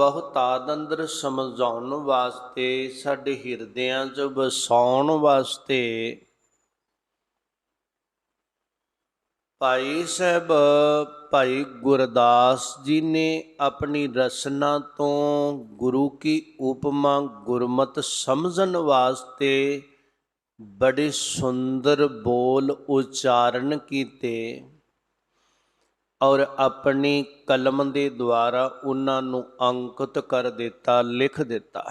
ਬਹੁਤਾਦ ਅੰਦਰ ਸਮਝਾਉਣ ਵਾਸਤੇ, ਸਾਡੇ ਹਿਰਦਿਆਂ 'ਚ ਵਸਾਉਣ ਵਾਸਤੇ। ਭਾਈ ਸਾਹਿਬ, ਭਾਈ ਗੁਰਦਾਸ ਜੀ ਨੇ ਆਪਣੀ ਰਸਨਾ ਤੋਂ ਗੁਰੂ ਕੀ ਉਪਮਾ ਗੁਰਮਤ ਸਮਝਣ ਵਾਸਤੇ ਬੜੇ ਸੁੰਦਰ ਬੋਲ ਉਚਾਰਨ ਕੀਤੇ। ਔਰ ਆਪਣੀ ਕਲਮ ਦੇ ਦੁਆਰਾ ਉਹਨਾਂ ਨੂੰ ਅੰਕਿਤ ਕਰ ਦਿੱਤਾ, ਲਿਖ ਦਿੱਤਾ।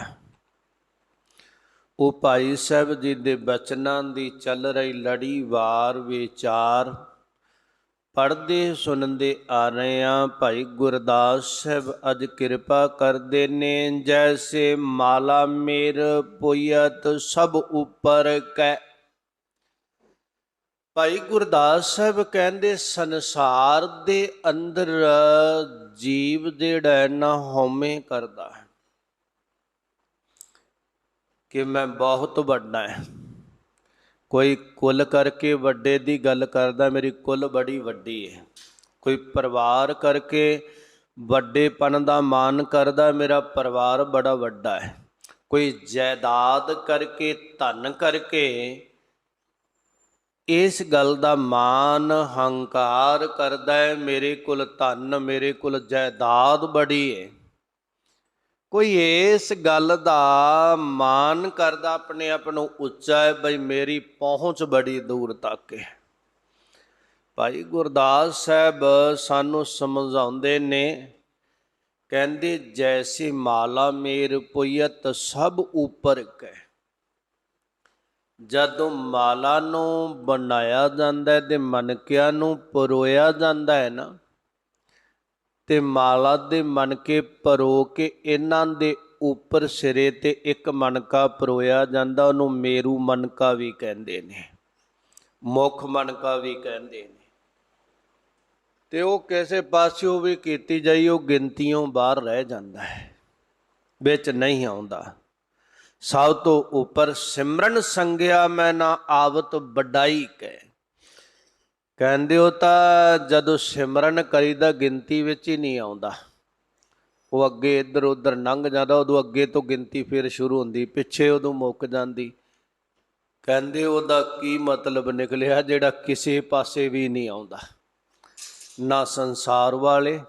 ਉਹ ਭਾਈ ਸਾਹਿਬ ਜੀ ਦੇ ਬਚਨਾਂ ਦੀ ਚੱਲ ਰਹੀ ਲੜੀ ਵਾਰ ਵਿਚਾਰ ਪੜ੍ਹਦੇ ਸੁਣਦੇ ਆ ਰਹੇ ਆ ਭਾਈ ਗੁਰਦਾਸ ਸਾਹਿਬ ਅੱਜ ਕਿਰਪਾ ਕਰਦੇ ਨੇ, ਜੈਸੇ ਮਾਲਾ ਮੇਰ ਪੁਯਤ ਸਭ ਉਪਰ ਕੈ ਭਾਈ ਗੁਰਦਾਸ ਸਾਹਿਬ ਕਹਿੰਦੇ, ਸੰਸਾਰ ਦੇ ਅੰਦਰ ਜੀਵ ਜਿਹੜਾ ਨਾ ਹਉਮੈ ਕਰਦਾ ਹੈ। ਕਿ ਮੈਂ ਬਹੁਤ ਵੱਡਾ ਹੈ। ਕੋਈ ਕੁੱਲ ਕਰਕੇ ਵੱਡੇ ਦੀ ਗੱਲ ਕਰਦਾ, ਮੇਰੀ ਕੁੱਲ ਬੜੀ ਵੱਡੀ ਹੈ। ਕੋਈ ਪਰਿਵਾਰ ਕਰਕੇ ਵੱਡੇਪਨ ਦਾ ਮਾਨ ਕਰਦਾ, ਮੇਰਾ ਪਰਿਵਾਰ ਬੜਾ ਵੱਡਾ ਹੈ। ਕੋਈ ਜਾਇਦਾਦ ਕਰਕੇ, ਧਨ ਕਰਕੇ ਇਸ ਗੱਲ ਦਾ ਮਾਨ ਹੰਕਾਰ ਕਰਦਾ ਹੈ, ਮੇਰੇ ਕੋਲ ਧਨ, ਮੇਰੇ ਕੋਲ ਜਾਇਦਾਦ ਬੜੀ ਹੈ ਕੋਈ ਇਸ ਗੱਲ ਦਾ ਮਾਨ ਕਰਦਾ, ਆਪਣੇ ਆਪ ਨੂੰ ਉੱਚਾ ਹੈ, ਬਈ ਮੇਰੀ ਪਹੁੰਚ ਬੜੀ ਦੂਰ ਤੱਕ ਹੈ ਭਾਈ ਗੁਰਦਾਸ ਸਾਹਿਬ ਸਾਨੂੰ ਸਮਝਾਉਂਦੇ ਨੇ, ਕਹਿੰਦੇ ਜੈਸੀ ਮਾਲਾ ਮੇਰ ਪੁਯਤ ਸਭ ਉਪਰ ਕੈ। ਜਦੋਂ ਮਾਲਾ ਨੂੰ ਬਣਾਇਆ ਜਾਂਦਾ ਹੈ ਤੇ ਮਨਕਿਆਂ ਨੂੰ ਪਰੋਇਆ ਜਾਂਦਾ ਹੈ ਨਾ, ਤੇ ਮਾਲਾ ਦੇ ਮਨਕੇ ਪਰੋ ਕੇ ਇਹਨਾਂ ਦੇ ਉੱਪਰ ਸਿਰੇ ਤੇ ਇੱਕ ਮਨਕਾ ਪਰੋਇਆ ਜਾਂਦਾ, ਉਹਨੂੰ ਮੇਰੂ ਮਨਕਾ ਵੀ ਕਹਿੰਦੇ ਨੇ, ਮੁੱਖ ਮਨਕਾ ਵੀ ਕਹਿੰਦੇ ਨੇ। ਤੇ ਉਹ ਕਿਸੇ ਪਾਸਿਓਂ ਵੀ ਕੀਤੀ ਜਾਈ, ਉਹ ਗਿਣਤੀਓਂ ਬਾਹਰ ਰਹਿ ਜਾਂਦਾ ਹੈ, ਵਿੱਚ ਨਹੀਂ ਆਉਂਦਾ। ਸਭ ਤੋਂ ਉੱਪਰ ਸਿਮਰਨ ਸੰਗਿਆ ਮੈਂ ਨਾ ਆਵਤ ਵੱਡਾਈ ਕਹਿ। ਕਹਿੰਦੇ ਹੋ ਤਾਂ ਜਦੋਂ ਸਿਮਰਨ ਕਰੀਦਾ ਗਿਣਤੀ ਵਿੱਚ ਹੀ ਨਹੀਂ ਆਉਂਦਾ। ਉਹ ਅੱਗੇ ਇੱਧਰ ਉੱਧਰ ਲੰਘ ਜਾਂਦਾ, ਉਦੋਂ ਅੱਗੇ ਤੋਂ ਗਿਣਤੀ ਫਿਰ ਸ਼ੁਰੂ ਹੁੰਦੀ, ਪਿੱਛੇ ਉਦੋਂ ਮੁੱਕ ਜਾਂਦੀ। ਕਹਿੰਦੇ ਉਹਦਾ ਕੀ ਮਤਲਬ ਨਿਕਲਿਆ ਜਿਹੜਾ ਕਿਸੇ ਪਾਸੇ ਵੀ ਨਹੀਂ ਆਉਂਦਾ। ਨਾ ਸੰਸਾਰ ਵਾਲੇ,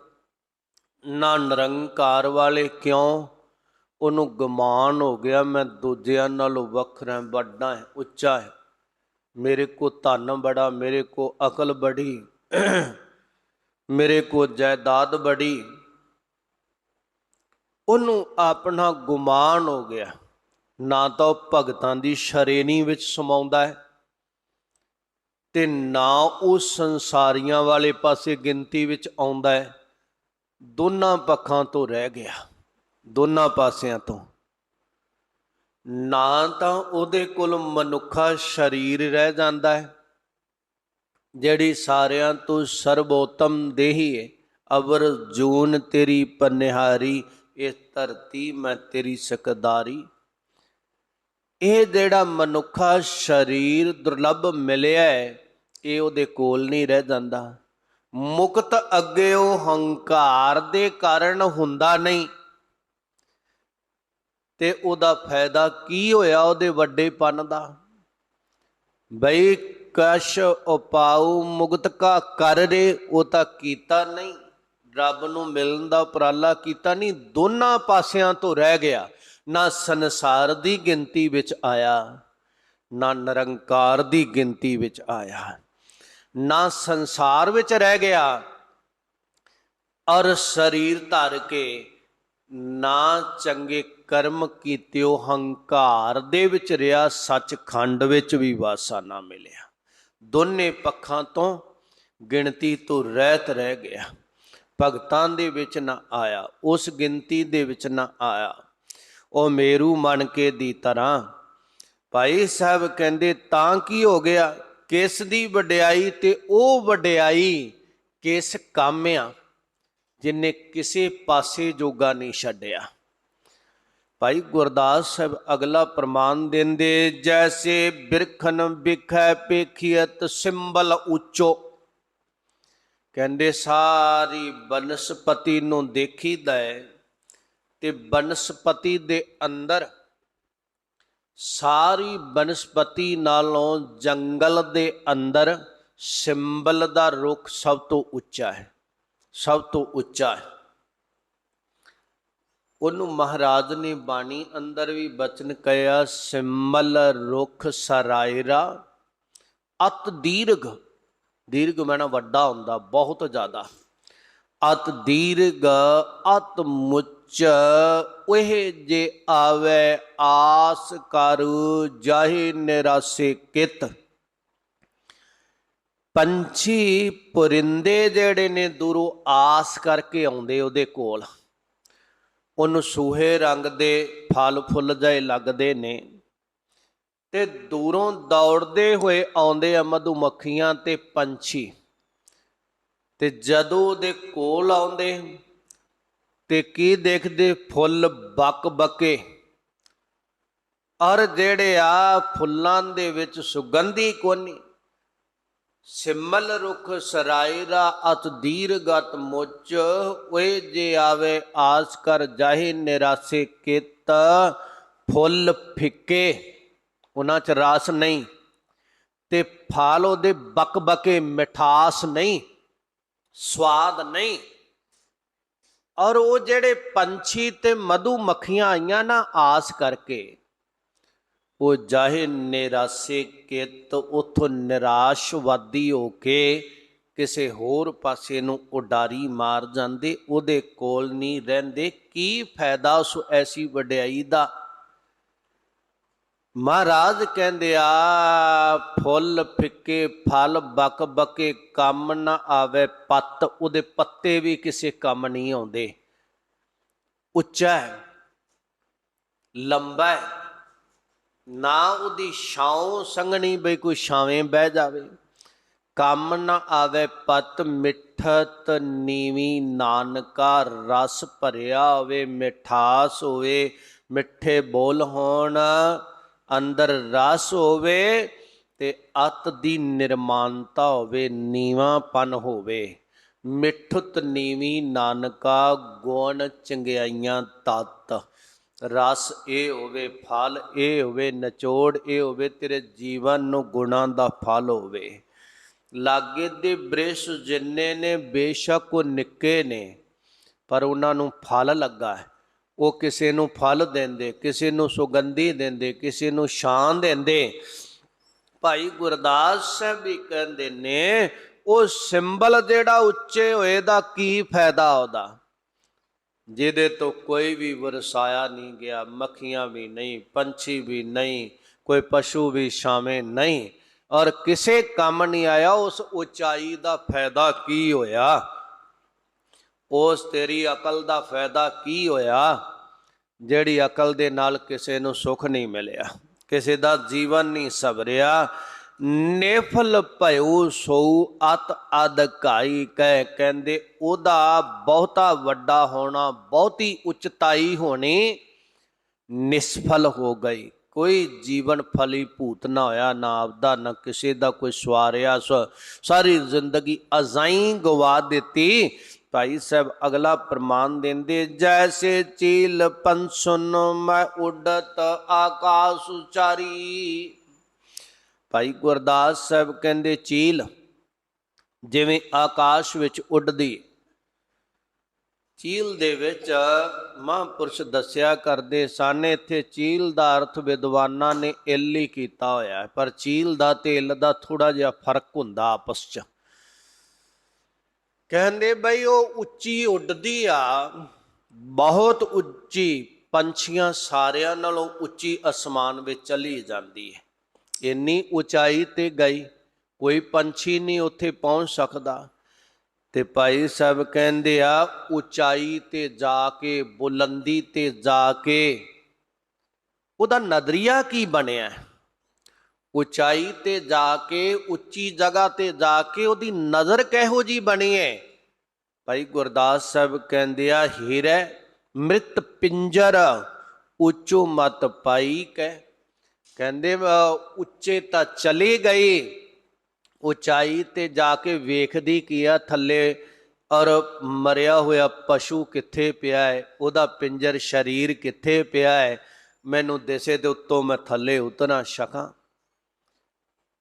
ਨਾ ਨਿਰੰਕਾਰ ਵਾਲੇ ਕਿਉਂ? ਉਹਨੂੰ ਗਮਾਨ ਹੋ ਗਿਆ, ਮੈਂ ਦੂਜਿਆਂ ਨਾਲੋਂ ਵੱਖਰਾ ਵੱਡਾ ਹੈ, ਉੱਚਾ ਹੈ। ਮੇਰੇ ਕੋ ਧਨ ਬੜਾ, ਮੇਰੇ ਕੋ ਅਕਲ ਬੜੀ, ਮੇਰੇ ਕੋ ਜਾਇਦਾਦ ਬੜੀ। ਉਹਨੂੰ ਆਪਣਾ ਗੁਮਾਨ ਹੋ ਗਿਆ। ਨਾ ਤਾਂ ਉਹ ਭਗਤਾਂ ਦੀ ਸ਼ਰੇਣੀ ਵਿੱਚ ਸਮਾਉਂਦਾ ਹੈ ਤੇ ਨਾ ਉਹ ਸੰਸਾਰੀਆਂ ਵਾਲੇ ਪਾਸੇ ਗਿਣਤੀ ਵਿੱਚ ਆਉਂਦਾ ਹੈ। ਦੋਨਾਂ ਪੱਖਾਂ ਤੋਂ ਰਹਿ ਗਿਆ। ਦੋਨਾਂ ਪਾਸਿਆਂ ਤੋਂ। ਨਾ ਤਾਂ ਉਹਦੇ ਕੋਲ ਮਨੁੱਖਾ ਸਰੀਰ ਰਹਿ ਜਾਂਦਾ ਹੈ, ਜਿਹੜੀ ਸਾਰਿਆਂ ਤੋਂ ਸਰਬੋਤਮ ਦੇਹੀ ਹੈ ਅਵਰ ਜੂਨ ਤੇਰੀ ਪਨਿਹਾਰੀ ਇਹ ਧਰਤੀ ਮੈਂ ਤੇਰੀ ਸਕਦਾਰੀ। ਇਹ ਜਿਹੜਾ ਮਨੁੱਖਾ ਸਰੀਰ ਦੁਰਲੱਭ ਮਿਲਿਆ ਹੈ ਇਹ ਉਹਦੇ ਕੋਲ ਨਹੀਂ ਰਹਿ ਜਾਂਦਾ। ਮੁਕਤ ਅੱਗੇ ਉਹ ਹੰਕਾਰ ਦੇ ਕਾਰਨ ਹੁੰਦਾ ਨਹੀਂ। ਤੇ ਉਹਦਾ ਫਾਇਦਾ ਕੀ ਹੋਇਆ ਉਹਦੇ ਵੱਡੇਪਨ ਦਾ? ਬਈ ਕਸ਼ ਉਪਾਉ ਮੁਕਤ ਕਾ ਕਰ ਰੇ, ਉਹ ਤਾਂ ਕੀਤਾ ਨਹੀਂ। ਰੱਬ ਨੂੰ ਮਿਲਣ ਦਾ ਉਪਰਾਲਾ ਕੀਤਾ ਨਹੀਂ, ਦੋਨਾਂ ਪਾਸਿਆਂ ਤੋਂ ਰਹਿ ਗਿਆ। ਨਾ ਸੰਸਾਰ ਦੀ ਗਿਣਤੀ ਵਿੱਚ ਆਇਆ, ਨਾ ਨਿਰੰਕਾਰ ਦੀ ਗਿਣਤੀ ਵਿੱਚ ਆਇਆ। ਨਾ ਸੰਸਾਰ ਵਿੱਚ ਰਹਿ ਗਿਆ, ਔਰ ਸਰੀਰ ਧਰ ਕੇ ਨਾ ਚੰਗੇ ਕਰਮ ਕੀਤਿਓ ਹੰਕਾਰ ਦੇ ਵਿੱਚ ਰਿਹਾ, ਸੱਚਖੰਡ ਵਿੱਚ ਵੀ ਵਾਸਾ ਨਾ ਮਿਲਿਆ। ਦੋਨੇ ਪੱਖਾਂ ਤੋਂ ਗਿਣਤੀ ਤੋਂ ਰਹਿਤ ਰਹਿ ਗਿਆ। ਭਗਤਾਂ ਦੇ ਵਿੱਚ ਨਾ ਆਇਆ, ਉਸ ਗਿਣਤੀ ਦੇ ਵਿੱਚ ਨਾ ਆਇਆ। ਉਹ ਮੇਰੂ ਮਨ ਕੇ ਦੀ ਤਰ੍ਹਾਂ, ਭਾਈ ਸਾਹਿਬ ਕਹਿੰਦੇ, ਤਾਂ ਕੀ ਹੋ ਗਿਆ? ਕਿਸ ਦੀ ਵਡਿਆਈ ਤੇ ਉਹ ਵਡਿਆਈ ਕਿਸ ਕੰਮ ਜਿਨੇ ਕਿਸੇ ਪਾਸੇ ਜੋਗਾ ਨਹੀਂ ਛੱਡਿਆ। ਭਾਈ ਗੁਰਦਾਸ ਸਾਹਿਬ ਅਗਲਾ ਪ੍ਰਮਾਨ ਦਿੰਦੇ, ਜੈਸੇ ਬਿਰਖਨ ਵਿਖੈ ਪੇਖੀਅਤ ਸਿੰਬਲ ਉੱਚੋ। ਕਹਿੰਦੇ, ਸਾਰੀ ਬਨਸਪਤੀ ਨੂੰ ਦੇਖੀਦਾ ਹੈ ਤੇ ਬਨਸਪਤੀ ਦੇ ਅੰਦਰ ਸਾਰੀ ਬਨਸਪਤੀ ਨਾਲੋਂ ਜੰਗਲ ਦੇ ਅੰਦਰ ਸਿੰਬਲ ਦਾ ਰੁੱਖ ਸਭ ਤੋਂ ਉੱਚਾ ਹੈ। ਸਭ ਤੋਂ ਉੱਚਾ ਹੈ। ਉਹਨੂੰ ਮਹਾਰਾਜ ਨੇ ਬਾਣੀ ਅੰਦਰ ਵੀ ਬਚਨ ਕਹਿਆ ਸਿੰਬਲ ਰੁੱਖ ਸਰਾਇਰਾ, ਅਤ ਦੀਰਘ। ਦੀਰਘ ਮੈਨਾ ਵੱਡਾ ਹੁੰਦਾ, ਬਹੁਤ ਜ਼ਿਆਦਾ। ਅਤ ਦੀਰਘ, ਅਤ ਮੁੱਚ, ਉਹ ਜੇ ਆਵੇ ਆਸ ਕਰ, ਜਾਹੇ ਨਿਰਾਸੇ ਕਿਤ। ਪੰਛੀ ਪੁਰਿੰਦੇ ਜਿਹੜੇ ਨੇ ਦੂਰੋਂ ਆਸ ਕਰਕੇ ਆਉਂਦੇ ਉਹਦੇ ਕੋਲ। ਉਹਨੂੰ ਸੂਹੇ ਰੰਗ ਦੇ ਫਲ ਫੁੱਲ ਜਿਹੇ ਲੱਗਦੇ ਨੇ ਤੇ ਦੂਰੋਂ ਦੌੜਦੇ ਹੋਏ ਆਉਂਦੇ ਆ ਮਧੂਮੱਖੀਆਂ ਤੇ ਪੰਛੀ। ਤੇ ਜਦੋਂ ਉਹਦੇ ਕੋਲ ਆਉਂਦੇ, ਤੇ ਕੀ ਦੇਖਦੇ? ਫੁੱਲ ਬੱਕ ਬਕੇ। ਔਰ ਜਿਹੜੇ ਆ ਫੁੱਲਾਂ ਦੇ ਵਿੱਚ ਸੁਗੰਧੀ ਕੋਨੀ। ਸਿਮਲ ਰੁਖ ਸਰਾਇਰਾ ਅਤ ਦੀਰਗਤ ਮੁੱਚ, ਓਏ ਜੇ ਆਵੇ ਆਸ ਕਰ ਜਾਹੇ ਨਿਰਾਸੇ ਕਿਤ, ਫੁੱਲ ਫਿੱਕੇ, ਉਹਨਾਂ ਚ ਰਸ ਨਹੀਂ, ਤੇ ਫਾਲ ਉਹਦੇ ਬਕ ਬਕੇ ਮਿਠਾਸ ਨਹੀਂ, ਸਵਾਦ ਨਹੀਂ। ਔਰ ਉਹ ਜਿਹੜੇ ਪੰਛੀ ਤੇ ਮਧੂ ਮੱਖੀਆਂ ਆਈਆਂ ਨਾ ਆਸ ਕਰਕੇ ਉਹ ਜਾਹੇ ਨਿਰਾਸੇ ਕਿਤ, ਉਥੋਂ ਨਿਰਾਸ਼ਵਾਦੀ ਹੋ ਕੇ ਕਿਸੇ ਹੋਰ ਪਾਸੇ ਨੂੰ ਉਡਾਰੀ ਮਾਰ ਜਾਂਦੇ, ਉਹਦੇ ਕੋਲ ਨਹੀਂ ਰਹਿੰਦੇ। ਕੀ ਫਾਇਦਾ ਉਸ ਐਸੀ ਵਡਿਆਈ ਦਾ? ਮਹਾਰਾਜ ਕਹਿੰਦੇ, ਆ ਫੁੱਲ ਫਿੱਕੇ, ਫਲ ਬਕ ਬਕੇ ਕੰਮ ਨਾ ਆਵੇ ਪੱਤ। ਉਹਦੇ ਪੱਤੇ ਵੀ ਕਿਸੇ ਕੰਮ ਨਹੀਂ ਆਉਂਦੇ। ਉੱਚਾ ਹੈ, ਲੰਬਾ ਹੈ। ਨਾ ਉਹਦੀ ਛਾਉ ਸੰਗਣੀ ਬਈ ਕੋਈ ਛਾਵੇਂ ਬਹਿ ਜਾਵੇ। ਕੰਮ ਨਾ ਆਵੇ ਪਤ ਮਿੱਠਤ ਨੀਵੀ ਨਾਨਕਾ ਰਸ ਭਰਿਆ ਹੋਵੇ, ਮਿਠਾਸ ਹੋਵੇ, ਮਿੱਠੇ ਬੋਲ ਹੋਣ, ਅੰਦਰ ਰਸ ਹੋਵੇ ਤੇ ਅਤ ਦੀ ਨਿਰਮਾਨਤਾ ਹੋਵੇ ਨੀਵਾਂਪਨ ਹੋਵੇ। ਮਿੱਠਤ ਨੀਵੀਂ ਨਾਨਕਾ, ਗੁਣ ਚੰਗਿਆਈਆਂ ਤਤ। ਰਸ ਇਹ ਹੋਵੇ, ਫਲ ਇਹ ਹੋਵੇ, ਨਿਚੋੜ ਇਹ ਹੋਵੇ, ਤੇਰੇ ਜੀਵਨ ਨੂੰ ਗੁਣਾਂ ਦਾ ਫਲ ਹੋਵੇ। ਲਾਗੇ ਦੇ ਬ੍ਰਿਸ਼ ਜਿੰਨੇ ਨੇ, ਬੇਸ਼ੱਕ ਉਹ ਨਿੱਕੇ ਨੇ, ਪਰ ਉਹਨਾਂ ਨੂੰ ਫਲ ਲੱਗਾ ਹੈ। ਉਹ ਕਿਸੇ ਨੂੰ ਫਲ ਦਿੰਦੇ, ਕਿਸੇ ਨੂੰ ਸੁਗੰਧੀ ਦਿੰਦੇ, ਕਿਸੇ ਨੂੰ ਸ਼ਾਨ ਦਿੰਦੇ। ਭਾਈ ਗੁਰਦਾਸ ਸਾਹਿਬ ਵੀ ਕਹਿੰਦੇ ਨੇ, ਉਹ ਸਿੰਬਲ ਜਿਹੜਾ ਉੱਚੇ ਹੋਏ ਦਾ ਕੀ ਫਾਇਦਾ ਉਹਦਾ? ਜਿਹਦੇ ਤੋਂ ਕੋਈ ਵੀ ਵਰਸਾਇਆ ਨਹੀਂ ਗਿਆ, ਮੱਖੀਆਂ ਵੀ ਨਹੀਂ, ਪੰਛੀ ਵੀ ਨਹੀਂ, ਕੋਈ ਪਸ਼ੂ ਵੀ ਸ਼ਾਮੇ ਨਹੀਂ। ਔਰ ਕਿਸੇ ਕੰਮ ਨਹੀਂ ਆਇਆ, ਉਸ ਉਚਾਈ ਦਾ ਫਾਇਦਾ ਕੀ ਹੋਇਆ? ਉਸ ਤੇਰੀ ਅਕਲ ਦਾ ਫਾਇਦਾ ਕੀ ਹੋਇਆ? ਜਿਹੜੀ ਅਕਲ ਦੇ ਨਾਲ ਕਿਸੇ ਨੂੰ ਸੁੱਖ ਨਹੀਂ ਮਿਲਿਆ, ਕਿਸੇ ਦਾ ਜੀਵਨ ਨਹੀਂ ਸਬਰਿਆ ਨੇਫਲ ਭਇਓ ਸੋ ਅਤ ਅਦਕਾਈ ਕਹਿ ਕਹਿੰਦੇ, ਉਹਦਾ ਬਹੁਤਾ ਵੱਡਾ ਹੋਣਾ ਬਹੁਤੀ ਉਚਤਾਈ ਹੋਣੀ ਨਿਸਫਲ ਹੋ ਗਈ। ਕੋਈ ਜੀਵਨ ਫਲੀ ਭੂਤ ਨਾ ਹੋਇਆ, ਨਾ ਆਪਦਾ, ਨਾ ਕਿਸੇ ਦਾ ਕੋਈ ਸਵਾਰਿਆ ਸਾਰੀ ਜ਼ਿੰਦਗੀ ਅਜ਼ਾਈ ਗਵਾ ਦਿੱਤੀ। ਭਾਈ ਸਾਹਿਬ ਅਗਲਾ ਪ੍ਰਮਾਨ ਦਿੰਦੇ, ਜੈਸੇ ਚੀਲ ਪੰਸੁਨ ਮੈਂ ਉਡਤ ਆਕਾਸ ਉਚਾਰੀ। ਭਾਈ ਗੁਰਦਾਸ ਸਾਹਿਬ ਕਹਿੰਦੇ, ਚੀਲ ਜਿਵੇਂ ਆਕਾਸ਼ ਵਿੱਚ ਉੱਡਦੀ ਚੀਲ ਦੇ ਵਿੱਚ ਮਹਾਂਪੁਰਸ਼ ਦੱਸਿਆ ਕਰਦੇ ਸਨ, ਇੱਥੇ ਚੀਲ ਦਾ ਅਰਥ ਵਿਦਵਾਨਾਂ ਨੇ ਇਲ ਹੀ ਕੀਤਾ ਹੋਇਆ ਪਰ ਚੀਲ ਦਾ ਤੇ ਇਲ ਦਾ ਥੋੜਾ ਜਿਹਾ ਫ਼ਰਕ ਹੁੰਦਾ ਆਪਸ 'ਚ। ਕਹਿੰਦੇ, ਬਈ ਉਹ ਉੱਚੀ ਉੱਡਦੀ ਆ, ਬਹੁਤ ਉੱਚੀ ਪੰਛੀਆਂ ਸਾਰਿਆਂ ਨਾਲੋਂ ਉੱਚੀ ਅਸਮਾਨ ਵਿੱਚ ਚਲੀ ਜਾਂਦੀ ਹੈ ਇੰਨੀ ਉਚਾਈ ਤੇ ਗਈ, ਕੋਈ ਪੰਛੀ ਨਹੀਂ ਉੱਥੇ ਪਹੁੰਚ ਸਕਦਾ। ਤੇ ਭਾਈ ਸਾਹਿਬ ਕਹਿੰਦੇ ਆ, ਉਚਾਈ ਤੇ ਜਾ ਕੇ, ਬੁਲੰਦੀ ਤੇ ਜਾ ਕੇ, ਉਹਦਾ ਨਜ਼ਰੀਆ ਕੀ ਬਣਿਆ? ਉਚਾਈ ਤੇ ਜਾ ਕੇ, ਉੱਚੀ ਜਗ੍ਹਾ ਤੇ ਜਾ ਕੇ ਉਹਦੀ ਨਜ਼ਰ ਕਿਹੋ ਜੀ ਬਣੀ ਹੈ? ਭਾਈ ਗੁਰਦਾਸ ਸਾਹਿਬ ਕਹਿੰਦੇ ਆ, ਹੀਰੇ ਮ੍ਰਿਤ ਪਿੰਜਰ ਉੱਚੋ ਮਤ ਪਾਈ ਕਹਿ। ਕਹਿੰਦੇ ਉੱਚੇ ਤਾਂ ਚਲੀ ਗਈ, ਉਚਾਈ ਤੇ ਜਾ ਕੇ ਵੇਖਦੀ ਕੀ ਆ? ਥੱਲੇ ਔਰ ਮਰਿਆ ਹੋਇਆ ਪਸ਼ੂ ਕਿੱਥੇ ਪਿਆ ਹੈ? ਉਹਦਾ ਪਿੰਜਰ ਸਰੀਰ ਕਿੱਥੇ ਪਿਆ ਹੈ? ਮੈਨੂੰ ਦਿਸੇ ਦੇ ਉੱਤੋਂ ਮੈਂ ਥੱਲੇ ਉਤਰਾਂ ਛਕਾਂ।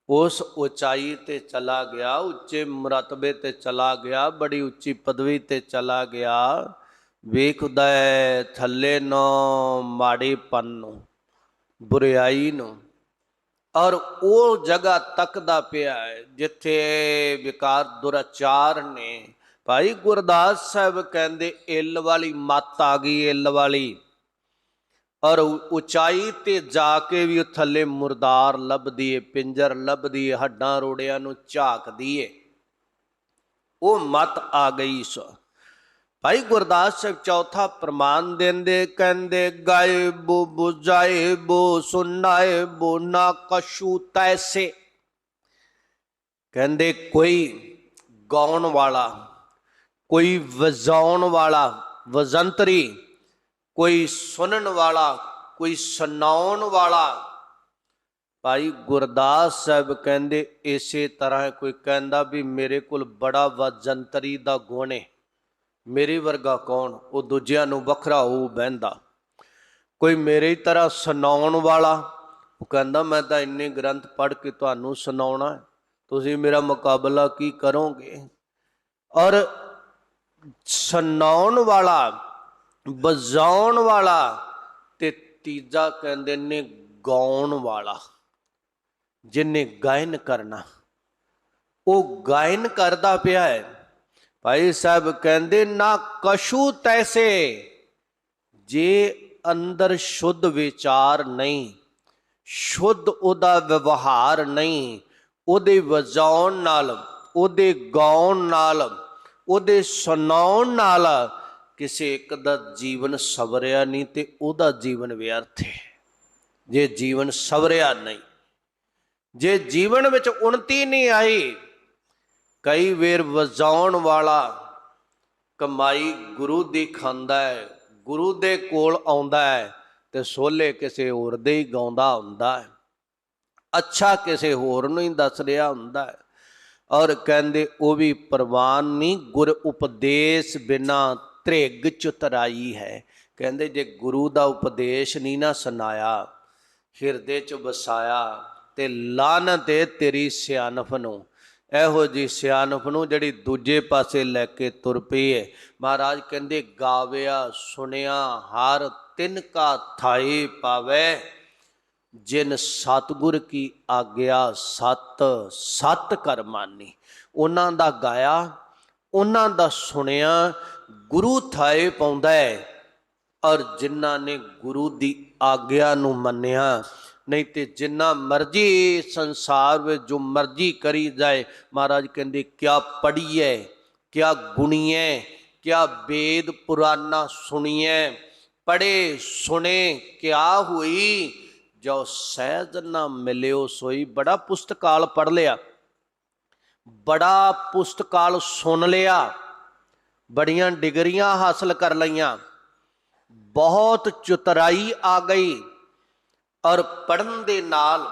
ਉਸ ਉਚਾਈ ਤੇ ਚਲਾ ਗਿਆ, ਉੱਚੇ ਮਰਤਬੇ ਤੇ ਚਲਾ ਗਿਆ, ਬੜੀ ਉੱਚੀ ਪਦਵੀ ਤੇ ਚਲਾ ਗਿਆ। ਵੇਖਦਾ ਹੈ ਥੱਲੇ ਨੋ ਮਾੜੀ ਪੰਨ ਨੂੰ ਨੂੰ। ਔਰ ਉਹ ਜਗ੍ਹਾ ਤੱਕਦਾ ਪਿਆ ਹੈ ਜਿੱਥੇ ਵਿਕਾਰ ਦੁਰਾਚਾਰ ਨੇ। ਭਾਈ ਗੁਰਦਾਸ ਸਾਹਿਬ ਕਹਿੰਦੇ, ਇੱਲ ਵਾਲੀ ਮੱਤ ਆ ਗਈ, ਇੱਲ ਵਾਲੀ। ਔਰ ਉਚਾਈ ਤੇ ਜਾ ਕੇ ਵੀ ਥੱਲੇ ਮੁਰਦਾਰ ਲੱਭਦੀ ਏ, ਪਿੰਜਰ ਲੱਭਦੀ ਏ, ਹੱਡਾਂ ਰੋੜਿਆਂ ਨੂੰ ਝਾਕਦੀ ਏ। ਉਹ ਮਤ ਆ ਗਈ ਸੋ। ਭਾਈ ਗੁਰਦਾਸ ਸਾਹਿਬ ਚੌਥਾ ਪ੍ਰਮਾਨ ਦਿੰਦੇ, ਕਹਿੰਦੇ, ਗਾਏ ਬੋ ਬੁਝਾਏ ਬੋ ਸੁਨਾਏ ਬੋ, ਨਾ ਕਸ਼ੂ ਤੈਸੇ। ਕਹਿੰਦੇ, ਕੋਈ ਗਾਉਣ ਵਾਲਾ, ਕੋਈ ਵਜਾਉਣ ਵਾਲਾ, ਵਜੰਤਰੀ, ਕੋਈ ਸੁਣਨ ਵਾਲਾ, ਕੋਈ ਸੁਣਾਉਣ ਵਾਲਾ। ਭਾਈ ਗੁਰਦਾਸ ਸਾਹਿਬ ਕਹਿੰਦੇ, ਇਸੇ ਤਰ੍ਹਾਂ ਕੋਈ ਕਹਿੰਦਾ ਵੀ ਮੇਰੇ ਕੋਲ ਬੜਾ ਵਜੰਤਰੀ ਦਾ ਗੁਣ ਹੈ ਮੇਰੇ ਵਰਗਾ ਕੌਣ? ਉਹ ਦੂਜਿਆਂ ਨੂੰ ਵੱਖਰਾ ਹੋ ਬਹਿੰਦਾ। ਕੋਈ ਮੇਰੇ ਤਰ੍ਹਾਂ ਸੁਣਾਉਣ ਵਾਲਾ? ਉਹ ਕਹਿੰਦਾ, ਮੈਂ ਤਾਂ ਇੰਨੇ ਗ੍ਰੰਥ ਪੜ੍ਹ ਕੇ ਤੁਹਾਨੂੰ ਸੁਣਾਉਣਾ ਤੁਸੀਂ ਮੇਰਾ ਮੁਕਾਬਲਾ ਕੀ ਕਰੋਗੇ? ਔਰ ਸੁਣਾਉਣ ਵਾਲਾ ਵਜਾਉਣ ਵਾਲਾ ਤੇ ਤੀਜਾ ਕਹਿੰਦੇ ਨੇ ਗਾਉਣ ਵਾਲਾ। ਜਿਨੇ ਗਾਇਨ ਕਰਨਾ, ਉਹ ਗਾਇਨ ਕਰਦਾ ਪਿਆ ਹੈ। ਭਾਈ ਸਾਹਿਬ ਕਹਿੰਦੇ, ਨਾ ਕਸ਼ੂ ਤੈਸੇ, ਜੇ ਅੰਦਰ ਸ਼ੁੱਧ ਵਿਚਾਰ ਨਹੀਂ, ਸ਼ੁੱਧ ਉਹਦਾ ਵਿਵਹਾਰ ਨਹੀਂ, ਉਹਦੇ ਵਜਾਉਣ ਨਾਲ, ਉਹਦੇ ਗਾਉਣ ਨਾਲ, ਉਹਦੇ ਸੁਣਾਉਣ ਨਾਲ ਕਿਸੇ ਇੱਕ ਦਾ ਜੀਵਨ ਸਵਰਿਆ ਨਹੀਂ ਤੇ ਉਹਦਾ ਜੀਵਨ ਵਿਅਰਥ ਹੈ। ਜੇ ਜੀਵਨ ਸਵਰਿਆ ਨਹੀਂ, ਜੇ ਜੀਵਨ ਵਿੱਚ ਉਨਤੀ ਨਹੀਂ ਆਈ ਕਈ ਵੇਰ ਵਜਾਉਣ ਵਾਲਾ ਕਮਾਈ ਗੁਰੂ ਦੀ ਖਾਂਦਾ ਹੈ, ਗੁਰੂ ਦੇ ਕੋਲ ਆਉਂਦਾ ਹੈ ਤੇ ਸੋਲੇ ਕਿਸੇ ਹੋਰ ਦੇ ਹੀ ਗਾਉਂਦਾ ਹੁੰਦਾ ਹੈ। ਅੱਛਾ ਕਿਸੇ ਹੋਰ ਨੂੰ ਹੀ ਦੱਸ ਰਿਹਾ ਹੁੰਦਾ ਹੈ ਔਰ ਕਹਿੰਦੇ ਉਹ ਵੀ ਪ੍ਰਵਾਨ ਨਹੀਂ, ਗੁਰ ਉਪਦੇਸ਼ ਬਿਨਾ ਤ੍ਰਿਗ ਚੁਤਰਾਈ ਹੈ। ਕਹਿੰਦੇ ਜੇ ਗੁਰੂ ਦਾ ਉਪਦੇਸ਼ ਨਹੀਂ ਨਾ ਸੁਨਾਇਆ ਹਿਰਦੇ ਚ ਵਸਾਇਆ ਤੇ ਲਾਨਤ ਹੈ ਤੇਰੀ ਸਿਆਣਫ ਨੂੰ। ਇਹੋ ਜੀ ਸਿਆਣਪ ਨੂੰ ਜਿਹੜੀ ਦੂਜੇ ਪਾਸੇ ਲੈ ਕੇ ਤੁਰ ਪਈ ਹੈ ਮਹਾਰਾਜ ਕਹਿੰਦੇ, ਗਾਵਿਆ ਸੁਣਿਆ ਹਰ ਤਿਨ ਕਾ ਥਾਈ ਪਾਵੇ, ਜਿਨ ਸਤਗੁਰ ਕੀ ਆਗਿਆ ਸਤ ਸਤ ਕਰ ਮਾਨੀ। ਉਹਨਾਂ ਦਾ ਗਾਇਆ, ਉਹਨਾਂ ਦਾ ਸੁਣਿਆ, ਗੁਰੂ ਥਾਏ ਪਾਉਂਦਾ ਹੈ ਔਰ ਜਿਨ੍ਹਾਂ ਨੇ ਗੁਰੂ ਦੀ ਆਗਿਆ ਨੂੰ ਮੰਨਿਆ ਨਹੀਂ ਤੇ ਜਿੰਨਾ ਮਰਜ਼ੀ ਸੰਸਾਰ ਵਿੱਚ ਜੋ ਮਰਜ਼ੀ ਕਰੀ ਜਾਏ, ਮਹਾਰਾਜ ਕਹਿੰਦੇ, ਕਿਆ ਪੜੀਏ ਕਿਆ ਗੁਣੀਏ ਕਿਆ ਵੇਦ ਪੁਰਾਣਾ ਸੁਣੀਏ ਪੜੇ ਸੁਣੇ, ਕਿਆ ਹੋਈ, ਜੋ ਸਹਿਜ ਨਾ ਮਿਲਿਓ ਸੋਈ। ਬੜਾ ਪੁਸਤਕਾਲ ਪੜ ਲਿਆ। ਬੜਾ ਪੁਸਤਕਾਲ ਸੁਣ ਲਿਆ। ਬੜੀਆਂ ਡਿਗਰੀਆਂ ਹਾਸਲ ਕਰ ਲਈਆਂ। ਬਹੁਤ ਚਤੁਰਾਈ ਆ ਗਈ। ਔਰ ਪੜਨ ਦੇ ਨਾਲ